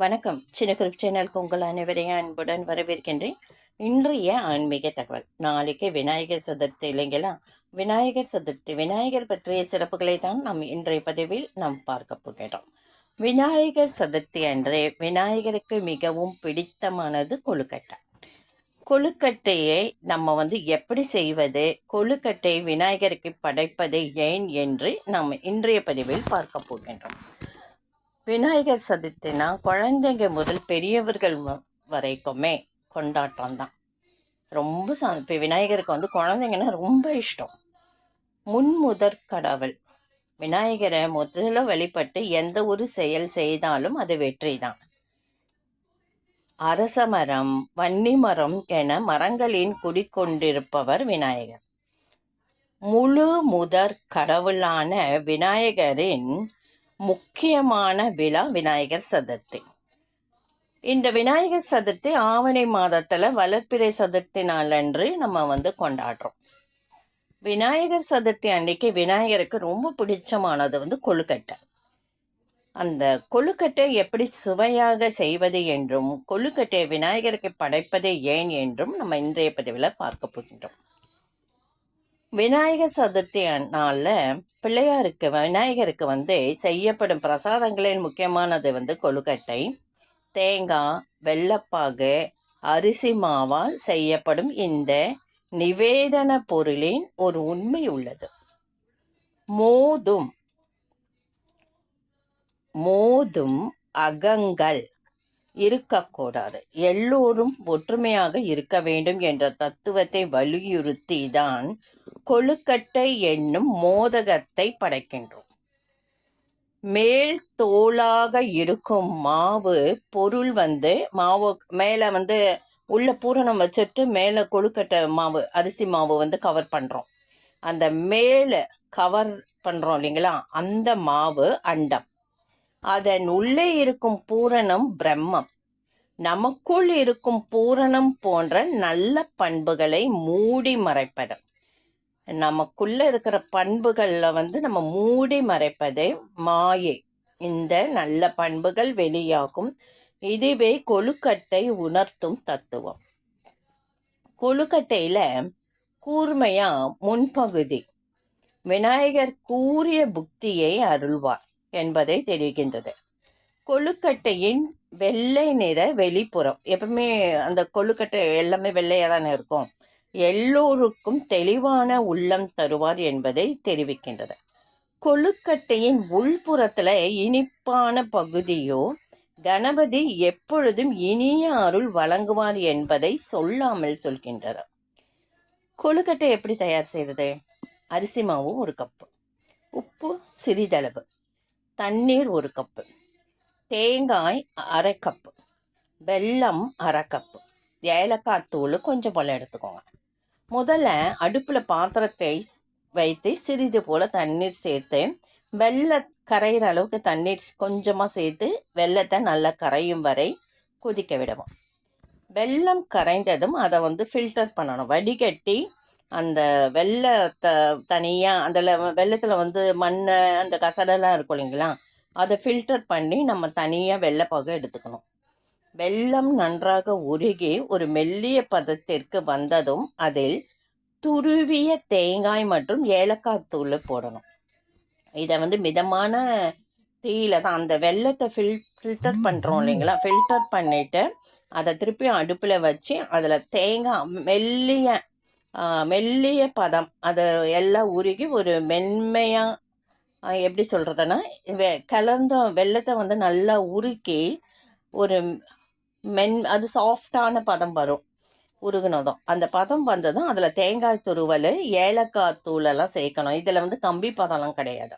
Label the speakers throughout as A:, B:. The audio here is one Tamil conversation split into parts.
A: வணக்கம். சின்ன குரூப் சேனலுக்கு உங்கள் அனைவரையும் அன்புடன் வரவேற்கின்றேன். இன்றைய ஆன்மீக தகவல். நாளைக்கு விநாயகர் சதுர்த்தி இல்லைங்களா? விநாயகர் சதுர்த்தி. விநாயகர் பற்றிய சிறப்புகளை தான் நாம் இன்றைய பதிவில் நாம் பார்க்க போகிறோம். விநாயகர் சதுர்த்தி அன்றே விநாயகருக்கு மிகவும் பிடித்தமானது கொழுக்கட்டை. கொழுக்கட்டையை நம்ம வந்து எப்படி செய்வது? கொழுக்கட்டை விநாயகருக்கு படைப்பது ஏன் என்று நாம் இன்றைய பதிவில் பார்க்க போகின்றோம். விநாயகர் சதுர்த்தினா குழந்தைங்க முதல் பெரியவர்கள் வரைக்குமே கொண்டாட்டம் தான். ரொம்ப ச இப்போ விநாயகருக்கு வந்து குழந்தைங்கன்னா ரொம்ப இஷ்டம். முன்முதற் கடவுள். விநாயகரை முதல்ல வழிபட்டு எந்த ஒரு செயல் செய்தாலும் அது வெற்றி தான். அரச மரம் வன்னி மரம் என மரங்களின் குடிக்கொண்டிருப்பவர் விநாயகர். முழு முதற் கடவுளான விநாயகரின் முக்கியமான விழா விநாயகர் சதுர்த்தி. இந்த விநாயகர் சதுர்த்தி ஆவணி மாதத்தில் வளர்ப்பிறை சதுர்த்தி நாளன்று நம்ம வந்து கொண்டாடுறோம். விநாயகர் சதுர்த்தி அன்னைக்கு விநாயகருக்கு ரொம்ப பிடிச்சமானது வந்து கொழுக்கட்டை. அந்த கொழுக்கட்டை எப்படி சுவையாக செய்வது என்றும் கொழுக்கட்டை விநாயகருக்கு படைப்பது ஏன் என்றும் நம்ம இன்றைய பதிவில் பார்க்க போகின்றோம். விநாயகர் சதுர்த்தி நாளில் பிள்ளையாருக்கு விநாயகருக்கு வந்து செய்யப்படும் பிரசாதங்களில் முக்கியமானது வந்து கொழுக்கட்டை தேங்காய் வெள்ளப்பாகு அரிசி மாவால் செய்யப்படும் இந்த நிவேதன பொருளின் ஒரு உண்மை உள்ளது. மோதும் மோதும் அகங்கள் இருக்கக்கூடாது. எல்லோரும் ஒற்றுமையாக இருக்க வேண்டும் என்ற தத்துவத்தை வலியுறுத்தி தான் கொழுக்கட்டை என்னும் மோதகத்தை படைக்கின்றோம். மேல் தோலாக இருக்கும் மாவு பொருள் வந்து மாவு மேலே வந்து உள்ள பூரணம் வச்சுட்டு மேலே கொழுக்கட்டை மாவு அரிசி மாவு வந்து கவர் பண்ணுறோம் அந்த மேலே கவர் பண்ணுறோம் இல்லைங்களா? அந்த மாவு அண்டம். அதன் உள்ளே இருக்கும் பூரணம் பிரம்மம். நமக்குள் இருக்கும் பூரணம் போன்ற நல்ல பண்புகளை மூடி மறைப்பது. நமக்குள்ள இருக்கிற பண்புகளில் வந்து நம்ம மூடி மறைப்பதே மாயை. இந்த நல்ல பண்புகள் வெளியாகும். இதுவே கொழுக்கட்டை உணர்த்தும் தத்துவம். கொழுக்கட்டையில் கூர்மையா முன்பகுதி. விநாயகர் கூறிய புக்தியை அருள்வார் என்பதை தெரிகின்றது. கொழுக்கட்டையின் வெள்ளை நிற வெளிப்புறம் எப்பவுமே அந்த கொழுக்கட்டை எல்லாமே வெள்ளையாக தானே இருக்கும்? எல்லோருக்கும் தெளிவான உள்ளம் தருவார் என்பதை தெரிவிக்கின்றது. கொழுக்கட்டையின் உள்புறத்துல இனிப்பான பகுதியோ கணபதி எப்பொழுதும் இனிய அருள் வழங்குவார் என்பதை சொல்லாமல் சொல்கின்றார் கொழுக்கட்டை எப்படி தயார் செய்கிறது அரிசி மாவு ஒரு கப்பு உப்பு சிறிதளவு தண்ணீர் ஒரு கப்பு தேங்காய் அரை கப்பு வெல்லம் அரை கப்பு ஏலக்காய் தூள் கொஞ்சம் போல் எடுத்துக்கோங்க. முதல்ல அடுப்பில் பாத்திரத்தை வைத்து சிறிது போல் தண்ணீர் சேர்த்து வெள்ளை கரையிற அளவுக்கு தண்ணீர் கொஞ்சமாக சேர்த்து வெள்ளத்தை நல்லா கரையும் வரை கொதிக்க விடுவோம். வெல்லம் கரைந்ததும் அதை வந்து ஃபில்டர் பண்ணணும். வடிகட்டி அந்த வெள்ளத்தை தனியாக அதில் வெள்ளத்தில் வந்து மண் அந்த கசடெல்லாம் இருக்கும் இல்லைங்களா? அதை ஃபில்டர் பண்ணி நம்ம தனியாக வெள்ளைப்பாக எடுத்துக்கணும். வெல்லம் நன்றாக உருகி ஒரு மெல்லிய பதத்திற்கு வந்ததும் அதில் துருவிய தேங்காய் மற்றும் ஏலக்காய் தூள் போடணும். இதை வந்து மிதமான தீயில தான் அந்த வெள்ளத்தை ஃபில் ஃபில்டர் பண்ணுறோம் இல்லைங்களா? ஃபில்டர் பண்ணிவிட்டு அதை திருப்பி அடுப்பில் வச்சு அதில் தேங்காய் மெல்லிய மெல்லிய பதம் அது எல்லாம் உருகி ஒரு மென்மையாக எப்படி சொல்கிறதுன்னா வெ கலந்த வெள்ளத்தை வந்து நல்லா உருக்கி ஒரு மென் அது சாஃப்டான பதம் வரும். உருகுனதும். அந்த பதம் வந்ததும் அதில் தேங்காய் துருவல் ஏலக்காய் தூளெல்லாம் சேர்க்கணும். இதில் வந்து கம்பி பதம்லாம் கிடையாது.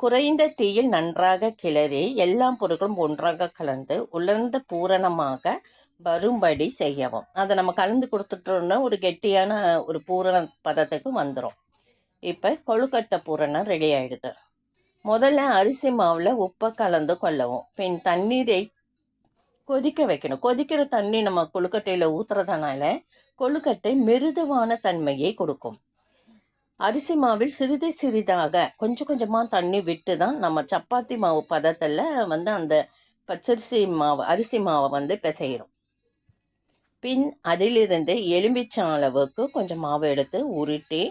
A: குறைந்த தீயில் நன்றாக கிளறி எல்லா பொருட்களும் ஒன்றாக கலந்து உலர்ந்த பூரணமாக வரும்படி செய்யவும். அதை நம்ம கலந்து கொடுத்துட்டோம்னா ஒரு கெட்டியான ஒரு பூரண பதத்துக்கு வந்துடும் இப்போ கொழுக்கட்டை பூரணம் ரெடி ஆகிடுது முதல்ல அரிசி மாவில் உப்பை கலந்து கொள்ளவும். பின் தண்ணீரை கொதிக்க வைக்கணும். கொதிக்கிற தண்ணி நம்ம கொழுக்கட்டையில் ஊற்றுறதுனால கொழுக்கட்டை மிருதுவான தன்மையை கொடுக்கும். அரிசி மாவில் சிறிது சிறிதாக கொஞ்சம் கொஞ்சமாக தண்ணி விட்டு தான் நம்ம சப்பாத்தி மாவு பதத்தில் வந்து அந்த பச்சரிசி மாவு அரிசி மாவை வந்து பிசைகிறோம் பின் அதிலிருந்து எலும்பிச்சம் அளவுக்கு கொஞ்சம் மாவு எடுத்து உருட்டி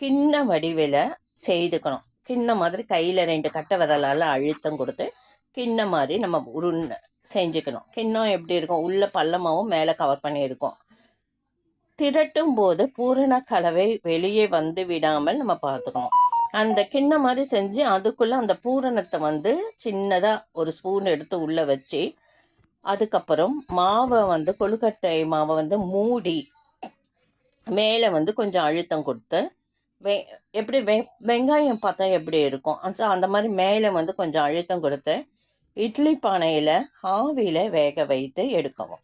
A: கிண்ண வடிவில் செய்துக்கணும். கிண்ண மாதிரி கையில் ரெண்டு கட்டை விரலால் அழுத்தம் கொடுத்து கிண்ண மாதிரி நம்ம உருண்டை செஞ்சுக்கணும். கிண்ணம் எப்படி இருக்கும்? உள்ள பள்ளமாகவும் மேலே கவர் பண்ணியிருக்கும். திரட்டும் போது பூரண கலவை வெளியே வந்து விடாமல் நம்ம பார்த்துக்கணும். அந்த கிண்ணம் மாதிரி செஞ்சு அதுக்குள்ளே அந்த பூரணத்தை வந்து சின்னதாக ஒரு ஸ்பூன் எடுத்து உள்ளே வச்சு அதுக்கப்புறம் மாவை வந்து கொழுக்கட்டை மாவை வந்து மூடி மேலே வந்து கொஞ்சம் அழுத்தம் கொடுத்து வெ எப்படி வெ வெங்காயம் பார்த்தா எப்படி இருக்கும்? அந்த மாதிரி மேலே வந்து கொஞ்சம் அழுத்தம் கொடுத்து இட்லி பானையில் ஆவியில் வேக வைத்து எடுக்கவும்.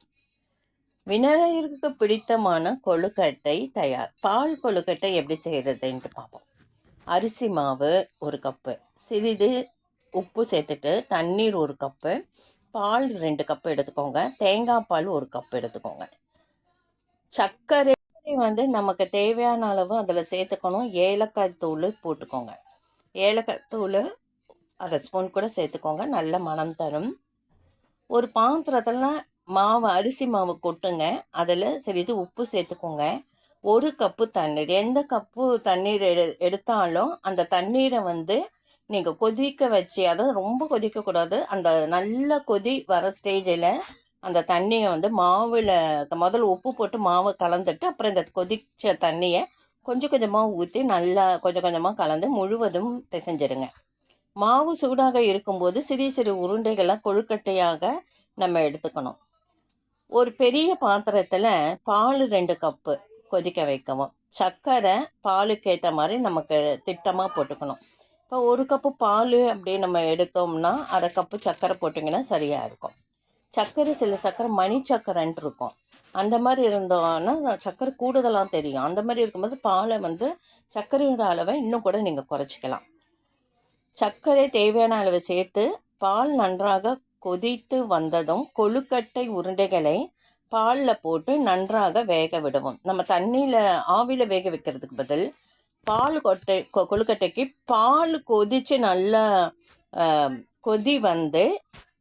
A: விநாயகருக்கு பிடித்தமான கொழுக்கட்டை தயார். பால் கொழுக்கட்டை எப்படி செய்கிறதுன்ட்டு பார்ப்போம். அரிசி மாவு ஒரு கப்பு சிறிது உப்பு சேர்த்துட்டு தண்ணீர் ஒரு கப்பு பால் ரெண்டு கப்பு எடுத்துக்கோங்க தேங்காய் பால் ஒரு கப்பு எடுத்துக்கோங்க. சர்க்கரை வந்து நமக்கு தேவையான அளவு அதில் சேர்த்துக்கணும். ஏலக்காய் தூள் போட்டுக்கோங்க. ஏலக்காய் தூள் அரை ஸ்பூன் கூட சேர்த்துக்கோங்க. நல்ல மனம் தரும். ஒரு பாத்திரத்தில் மாவு அரிசி மாவு கொட்டுங்க. அதில் சிறிது உப்பு சேர்த்துக்கோங்க. ஒரு கப்பு தண்ணீர். எந்த கப்பு தண்ணீர் எடு எடுத்தாலும் அந்த தண்ணீரை வந்து நீங்கள் கொதிக்க வச்சு அதை ரொம்ப கொதிக்கக்கூடாது. அந்த நல்ல கொதி வர ஸ்டேஜில் அந்த தண்ணியை வந்து மாவில் முதல்ல உப்பு போட்டு மாவை கலந்துட்டு அப்புறம் இந்த கொதிச்ச தண்ணியை கொஞ்சம் கொஞ்சமாக ஊற்றி நல்லா கொஞ்சம் கொஞ்சமாக கலந்து முழுவதும் பிசைஞ்சிடுங்க. மாவு சூடாக இருக்கும்போது சிறிய சிறு உருண்டைகளை கொழுக்கட்டையாக நம்ம எடுத்துக்கணும். ஒரு பெரிய பாத்திரத்தில் பால் ரெண்டு கப்பு கொதிக்க வைக்கவும். சர்க்கரை பாலுக்கு ஏற்ற மாதிரி நமக்கு திட்டமாக போட்டுக்கணும். இப்போ ஒரு கப்பு பால் அப்படி நம்ம எடுத்தோம்னா அரை கப்பு சர்க்கரை போட்டிங்கன்னா சரியாக இருக்கும். சர்க்கரை சில சர்க்கரை மணி சர்க்கரைன்ட்டு இருக்கும். அந்த மாதிரி இருந்தோன்னா சர்க்கரை கூடுதலாக தெரியும். அந்த மாதிரி இருக்கும்போது பாலை வந்து சர்க்கரையோட அளவை இன்னும் கூட நீங்கள் குறைச்சிக்கலாம். சர்க்கரை தேவையான அளவு சேர்த்து பால் நன்றாக கொதித்து வந்ததும் கொழுக்கட்டை உருண்டைகளை பாலில் போட்டு நன்றாக வேக விடுவோம். நம்ம தண்ணியில் ஆவியில் வேக வைக்கிறதுக்கு பதில் பால் கொட்டை கொ கொழுக்கட்டைக்கு பால் கொதித்து நல்லா கொதி வந்து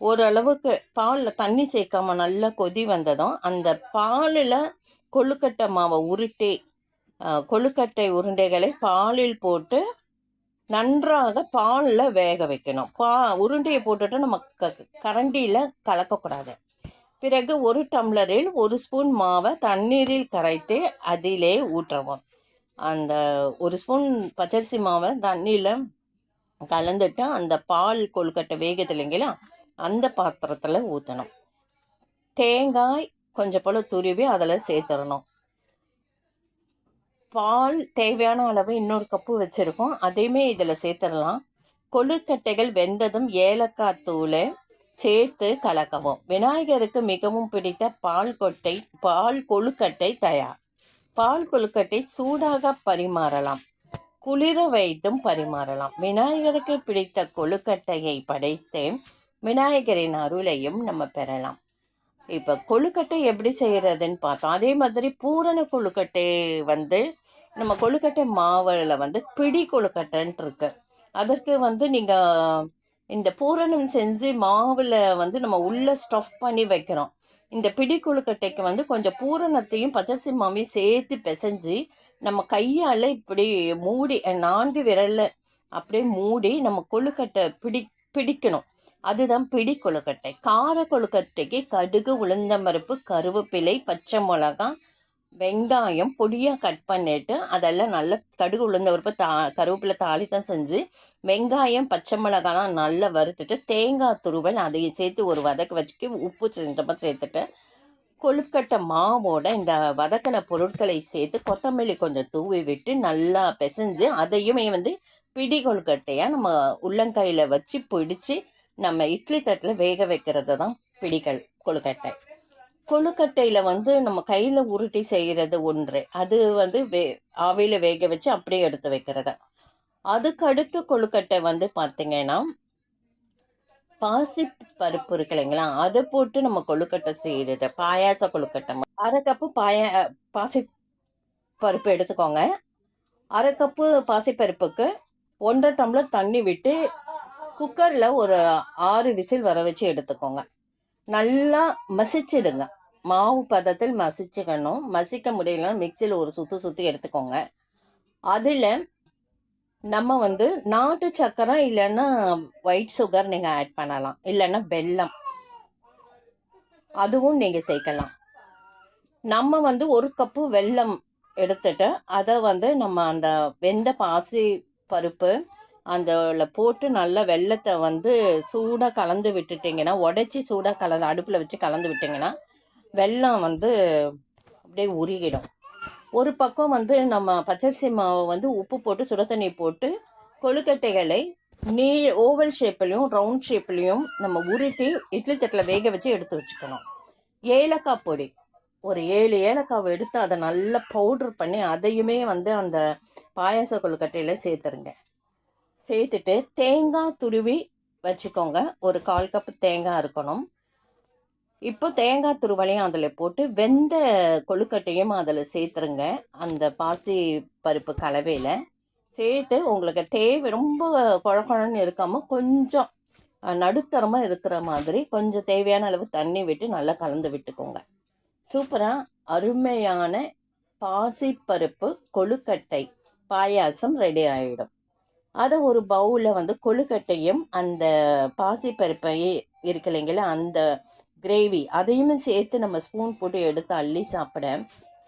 A: ஓரளவுக்கு பாலில் தண்ணி சேர்க்காம நல்லா கொதி வந்ததும் அந்த பாலில் கொழுக்கட்டை மாவை உருட்டி கொழுக்கட்டை உருண்டைகளை பாலில் போட்டு நன்றாக பாலில் வேக வைக்கணும். பா உருண்டையை போட்டுட்டு நம்ம க கரண்டியில் கலக்கக்கூடாது. பிறகு ஒரு டம்ளரில் ஒரு ஸ்பூன் மாவை தண்ணீரில் கரைத்து அதிலே ஊற்றவும். அந்த ஒரு ஸ்பூன் பச்சரிசி மாவை தண்ணியில் கலந்துட்டு அந்த பால் கொழுக்கட்டை வேகத்து இல்லைங்களா அந்த பாத்திரத்தில் ஊற்றணும் தேங்காய் கொஞ்சம் போல் துருவி அதில் சேர்த்துடணும். பால் தேவையான அளவு இன்னொரு கப்பு வச்சுருக்கோம். அதையுமே இதில் சேர்த்துடலாம். கொழுக்கட்டைகள் வெந்ததும் ஏலக்காய் தூளை சேர்த்து கலக்கவும். விநாயகருக்கு மிகவும் பிடித்த பால் கொட்டை பால் கொழுக்கட்டை தயார். பால் கொழுக்கட்டை சூடாக பரிமாறலாம். குளிர வைத்தும் பரிமாறலாம். விநாயகருக்கு பிடித்த கொழுக்கட்டையை படைத்து விநாயகரின் அருளையும் நம்ம பெறலாம். இப்போ கொழுக்கட்டை எப்படி செய்கிறதுன்னு பார்த்தோம். அதே மாதிரி பூரண கொழுக்கட்டை வந்து நம்ம கொழுக்கட்டை மாவில் வந்து பிடி கொழுக்கட்டைன்ட்டு இருக்கு. அதற்கு வந்து நீங்கள் இந்த பூரணம் செஞ்சு மாவில் வந்து நம்ம உள்ளே ஸ்டஃப் பண்ணி வைக்கிறோம். இந்த பிடி கொழுக்கட்டைக்கு வந்து கொஞ்சம் பூரணத்தையும் பச்சரிசி மாவையும் சேர்த்து பிசைஞ்சு நம்ம கையால் இப்படி மூடி நான்கு விரலில் அப்படியே மூடி நம்ம கொழுக்கட்டை பிடி பிடிக்கணும். அதுதான் பிடி கொழுக்கட்டை கார கொழுக்கட்டைக்கு கடுகு உளுந்தம்பருப்பு கருவேப்பிலை பச்சை மிளகா வெங்காயம் பொடியாக கட் பண்ணிட்டு அதெல்லாம் நல்லா கடுகு உளுந்தம்பருப்பு தா கருவேப்பிலை தாளி தான் செஞ்சு வெங்காயம் பச்சை மிளகாலாம் நல்லா வறுத்துட்டு தேங்காய் துருவல் அதையும் சேர்த்து ஒரு வதக்க வச்சுக்கி உப்பு செஞ்சமாக சேர்த்துட்டு கொழுக்கட்டை மாவோட இந்த வதக்கின பொருட்களை சேர்த்து கொத்தமல்லி கொஞ்சம் தூவி விட்டு நல்லா பிசைஞ்சு அதையுமே வந்து பிடி கொழுக்கட்டையாக நம்ம உள்ளங்கையில் வச்சு பிடிச்சி நம்ம இட்லி தட்டில் வேக வைக்கிறது தான் பிடிகள் கொழுக்கட்டை. கொழுக்கட்டையில் வந்து நம்ம கையில் உருட்டி செய்கிறது ஒன்று. அது வந்து வே ஆவியில் வேக வச்சு அப்படியே எடுத்து வைக்கிறது. அதுக்கு அடுத்து கொழுக்கட்டை வந்து பார்த்திங்கன்னா பாசி பருப்பு இருக்கு இல்லைங்களா? அதை போட்டு நம்ம கொழுக்கட்டை செய்கிறது பாயாச கொழுக்கட்டை அரை கப்பு பாயா பாசி பருப்பு எடுத்துக்கோங்க. அரை கப்பு பாசிப்பருப்புக்கு ஒன்றரை டம்ளர் தண்ணி விட்டு குக்கரில் ஒரு ஆறு விசில் வர வச்சு எடுத்துக்கோங்க. நல்லா மசிச்சிடுங்க. மாவு பதத்தில் மசிச்சுக்கணும். மசிக்க முடியலன்னா மிக்சியில் ஒரு சுற்று சுற்றி எடுத்துக்கோங்க. அதில் நம்ம வந்து நாட்டு சக்கரை இல்லைன்னா ஒயிட் சுகர் நீங்கள் ஆட் பண்ணலாம். இல்லைன்னா வெல்லம். அதுவும் நீங்கள் சேர்க்கலாம். நம்ம வந்து ஒரு கப்பு வெல்லம் எடுத்துட்டு அதை வந்து நம்ம அந்த வெந்த பாசி பருப்பு அந்த போட்டு நல்லா வெள்ளத்தை வந்து சூடாக கலந்து விட்டுட்டிங்கன்னா உடச்சி சூடாக கலந்து அடுப்பில் வச்சு கலந்து விட்டிங்கன்னா வெல்லம் வந்து அப்படியே உருகிடும். ஒரு பக்கம் வந்து நம்ம பச்சரிசி மாவை வந்து உப்பு போட்டு சுட தண்ணி போட்டு கொழுக்கட்டைகளை நீ ஓவல் ஷேப்லேயும் ரவுண்ட் ஷேப்லேயும் நம்ம உருட்டி இட்லி தட்டில் வேக வச்சு எடுத்து வச்சுக்கணும். ஏலக்காய் பொடி. ஒரு ஏழு ஏலக்காவை எடுத்து அதை நல்லா பவுட்ரு பண்ணி அதையுமே வந்து அந்த பாயாச கொழுக்கட்டையில் சேர்த்துருங்க. சேர்த்துட்டு தேங்காய் துருவி வச்சுக்கோங்க. ஒரு கால் கப் தேங்காய் இருக்கணும். இப்போ தேங்காய் துருவலையும் அதில் போட்டு வெந்த கொழுக்கட்டையும் அதில் சேர்த்துருங்க. அந்த பாசி பருப்பு கலவையில் சேர்த்து உங்களுக்கு தேவை ரொம்ப குழக்குழன்னு இருக்காமல் கொஞ்சம் நடுத்தரமாக இருக்கிற மாதிரி கொஞ்சம் தேவையான அளவு தண்ணி விட்டு நல்லா கலந்து விட்டுக்கோங்க. சூப்பராக அருமையான பாசிப்பருப்பு கொழுக்கட்டை பாயாசம் ரெடி ஆகிடும் அதை ஒரு பவுலில் வந்து கொழுக்கட்டையும் அந்த பாசிப்பருப்பை இருக்கு இல்லைங்களா அந்த கிரேவி அதையுமே சேர்த்து நம்ம ஸ்பூன் போட்டு எடுத்து அள்ளி சாப்பிட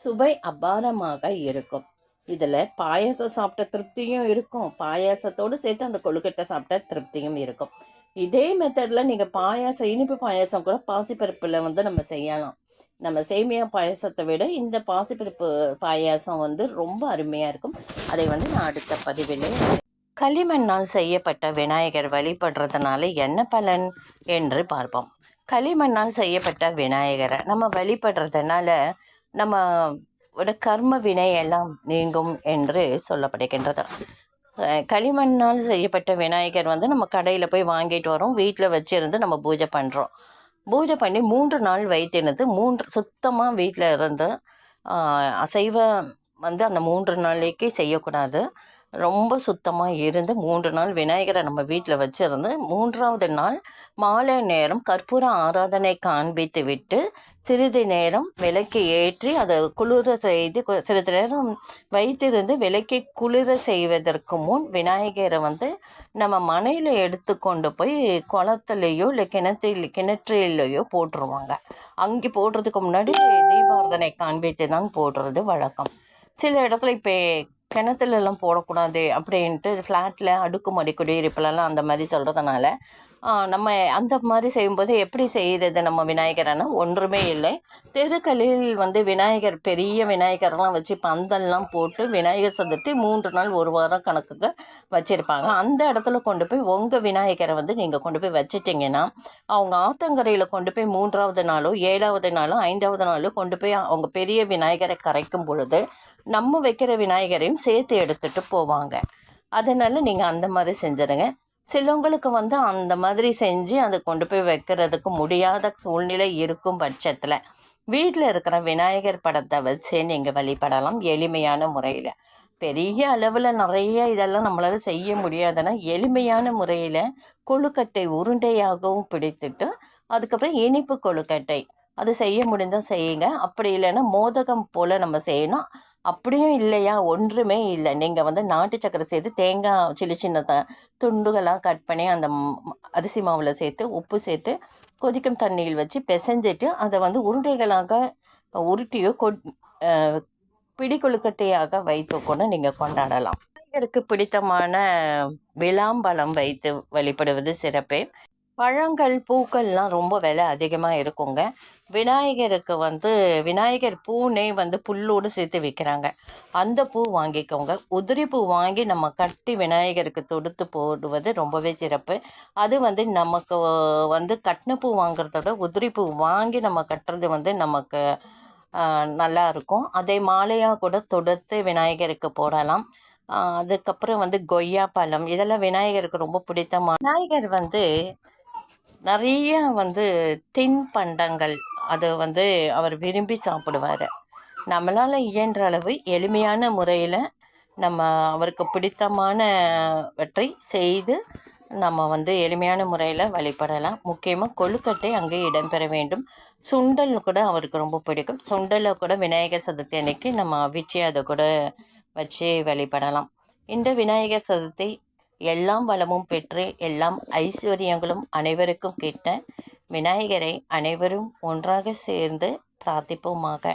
A: சுவை அபாரமாக இருக்கும். இதில் பாயாசம் சாப்பிட்ட திருப்தியும் இருக்கும். பாயாசத்தோடு சேர்த்து அந்த கொழுக்கட்டை சாப்பிட்ட திருப்தியும் இருக்கும். இதே மெத்தடில் நீங்கள் பாயாசம் இனிப்பு பாயாசம் கூட பாசிப்பருப்பில் வந்து நம்ம செய்யலாம். நம்ம சேமியா பாயாசத்தை விட இந்த பாசிப்பருப்பு பாயாசம் வந்து ரொம்ப அருமையாக இருக்கும். அதை வந்து நான் அடுத்த பதிவிலே களிமண்ணால் செய்யப்பட்ட விநாயகர் வழிபடுறதுனால என்ன பலன் என்று பார்ப்போம். களிமண்ணால் செய்யப்பட்ட விநாயகரை நம்ம வழிபடுறதுனால நம்ம கர்ம வினை எல்லாம் நீங்கும் என்று சொல்லப்படுகின்றது. களிமண்ணால் செய்யப்பட்ட விநாயகர் வந்து நம்ம கடையில் போய் வாங்கிட்டு வரோம். வீட்டில் வச்சுருந்து நம்ம பூஜை பண்ணுறோம் பூஜை பண்ணி மூன்று நாள் வைத்திருந்து மூன்று சுத்தமாக வீட்டில் இருந்து அசைவ வந்து அந்த மூன்று நாளைக்கு செய்யக்கூடாது. ரொம்ப சுத்தமாக இருந்து மூன்று நாள் விநாயகரை நம்ம வீட்டில் வச்சுருந்து மூன்றாவது நாள் மாலை நேரம் கற்பூர ஆராதனை காண்பித்து விட்டு சிறிது நேரம் விளக்கை ஏற்றி அதை குளிர செய்து சிறிது நேரம் வைத்திருந்து விளக்கை குளிர செய்வதற்கு முன் விநாயகரை வந்து நம்ம மனையில் எடுத்து கொண்டு போய் குளத்துலேயோ இல்லை கிணத்தில் கிணற்றிலேயோ போட்டுருவாங்க. அங்கே போடுறதுக்கு முன்னாடி தீபாரதனை காண்பித்து தான் போடுறது வழக்கம். சில இடத்துல இப்போ கிணத்துலலாம் போடக்கூடாது அப்படின்ட்டு ஃப்ளாட்டில் அடுக்குமாடி குடியிருப்புலலாம் அந்த மாதிரி சொல்கிறதுனால நம்ம அந்த மாதிரி செய்யும்போது எப்படி செய்கிறது நம்ம விநாயகரைனா? ஒன்றுமே இல்லை. தெருக்களில் வந்து விநாயகர் பெரிய விநாயகர்லாம் வச்சு பந்தல்லாம் போட்டு விநாயகர் சதுர்த்தி மூன்று நாள் ஒரு வாரம் கணக்குக்கு வச்சுருப்பாங்க. அந்த இடத்துல கொண்டு போய் உங்கள் விநாயகரை வந்து நீங்கள் கொண்டு போய் வச்சிட்டிங்கன்னா அவங்க ஆத்தங்கரையில் கொண்டு போய் மூன்றாவது நாளோ ஏழாவது நாளோ ஐந்தாவது நாளோ கொண்டு போய் அவங்க பெரிய விநாயகரை கரைக்கும் பொழுது நம்ம வைக்கிற விநாயகரையும் சேர்த்து எடுத்துகிட்டு போவாங்க. அதனால் நீங்கள் அந்த மாதிரி செஞ்சிருங்க. சிலவங்களுக்கு வந்து அந்த மாதிரி செஞ்சு அதை கொண்டு போய் வைக்கிறதுக்கு முடியாத சூழ்நிலை இருக்கும் பட்சத்தில் வீட்டில் இருக்கிற விநாயகர் படத்தை வச்சு நீங்கள் வழிபடலாம் எளிமையான முறையில். பெரிய அளவில் நிறைய இதெல்லாம் நம்மளால் செய்ய முடியாதுன்னா எளிமையான முறையில் கொழுக்கட்டை உருண்டையாகவும் பிடித்துட்டு அதுக்கப்புறம் இனிப்பு கொழுக்கட்டை. அது செய்ய முடிந்தால் செய்யுங்க. அப்படி இல்லைன்னா மோதகம் போல் நம்ம செய்யணும். அப்படியும் இல்லையா? ஒன்றுமே இல்லை. நீங்கள் வந்து நாட்டு சக்கரை சேர்த்து தேங்காய் சின்ன சின்ன துண்டுகளாக கட் பண்ணி அந்த அரிசி மாவில் சேர்த்து உப்பு சேர்த்து கொதிக்கும் தண்ணியில் வச்சு பிசைஞ்சிட்டு அதை வந்து உருண்டைகளாக உருட்டியோ கொ பிடி கொழுக்கட்டையாக வைத்து கூட நீங்கள் கொண்டாடலாம். விநாயகருக்கு பிடித்தமான விளாம்பழம் வைத்து வழிபடுவது சிறப்பே. பழங்கள் பூக்கள்லாம் ரொம்ப விலை அதிகமாக இருக்குங்க. விநாயகருக்கு வந்து விநாயகர் பூனே வந்து புல்லோடு சேர்த்து விற்கிறாங்க அந்த பூ வாங்கிக்கோங்க. உதிரி பூ வாங்கி நம்ம கட்டி விநாயகருக்கு தொடுத்து போடுவது ரொம்பவே சிறப்பு. அது வந்து நமக்கு வந்து கட்டின பூ வாங்குறதோட உதிரி பூ வாங்கி நம்ம கட்டுறது வந்து நமக்கு நல்லா இருக்கும். அதே மாலையாக கூட தொடுத்து விநாயகருக்கு போடலாம். அதுக்கப்புறம் வந்து கொய்யா பழம் இதெல்லாம் விநாயகருக்கு ரொம்ப பிடித்தமான விநாயகர் வந்து நிறைய வந்து தின்பண்டங்கள் அதை வந்து அவர் விரும்பி சாப்பிடுவார். நம்மளால் இயன்ற அளவு எளிமையான முறையில் நம்ம அவருக்கு பிடித்தமானவற்றை செய்து நம்ம வந்து எளிமையான முறையில் வழிபடலாம். முக்கியமாக கொழுக்கட்டை அங்கே இடம்பெற வேண்டும். சுண்டல் கூட அவருக்கு ரொம்ப பிடிக்கும். சுண்டலை கூட விநாயகர் சதுர்த்தி அன்னைக்கு நம்ம அவிச்சு அதை கூட வச்சு வழிபடலாம். இந்த விநாயகர் சதுர்த்தி எல்லாம் வளமும் பெற்று எல்லாம் ஐஸ்வர்யங்களும் அனைவருக்கும் கிட்ட விநாயகரை அனைவரும் ஒன்றாக சேர்ந்து பிரார்த்திப்போமாக.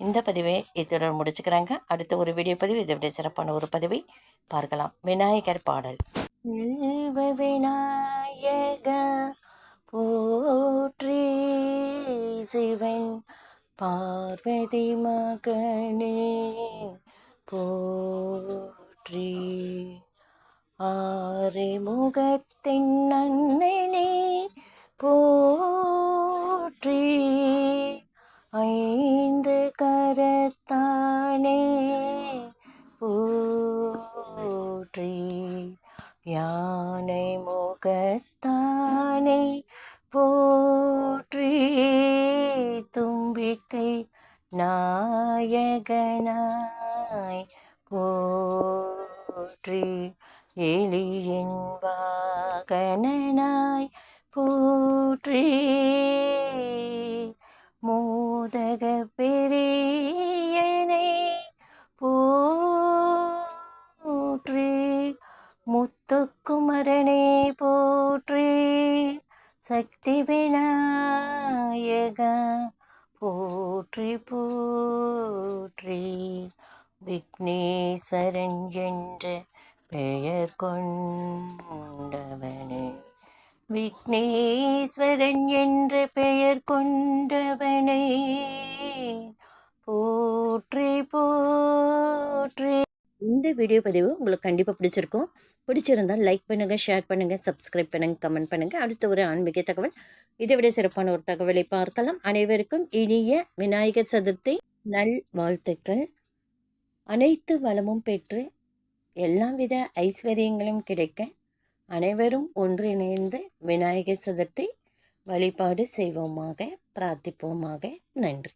A: இந்த பதிவை இத்துடன் முடிச்சுக்கிறாங்க. அடுத்த ஒரு வீடியோ பதிவு இதை விட சிறப்பான ஒரு பதிவை பார்க்கலாம். விநாயகர் பாடல். விநாயக போற்றி சிவன் பார்வதி மகனே போற்றி ആറിമുഖത്തിണ്ണ the போற்றி போற்றி. இந்த வீடியோ பதிவு உங்களுக்கு கண்டிப்பாக பிடிச்சிருக்கும். பிடிச்சிருந்தால் லைக் பண்ணுங்கள் ஷேர் பண்ணுங்கள் சப்ஸ்கிரைப் பண்ணுங்கள் கமெண்ட் பண்ணுங்கள் அடுத்த ஒரு ஆன்மீக தகவல். இதை விட சிறப்பான ஒரு தகவலை பார்க்கலாம். அனைவருக்கும் இனிய விநாயகர் சதுர்த்தி. நல் வாழ்த்துக்கள். அனைத்து வளமும் பெற்று எல்லாவித ஐஸ்வர்யங்களும் கிடைக்க அனைவரும் ஒன்றிணைந்து விநாயகர் சதுர்த்தி வழிபாடு செய்வோமாக பிரார்த்திப்போமாக. நன்றி.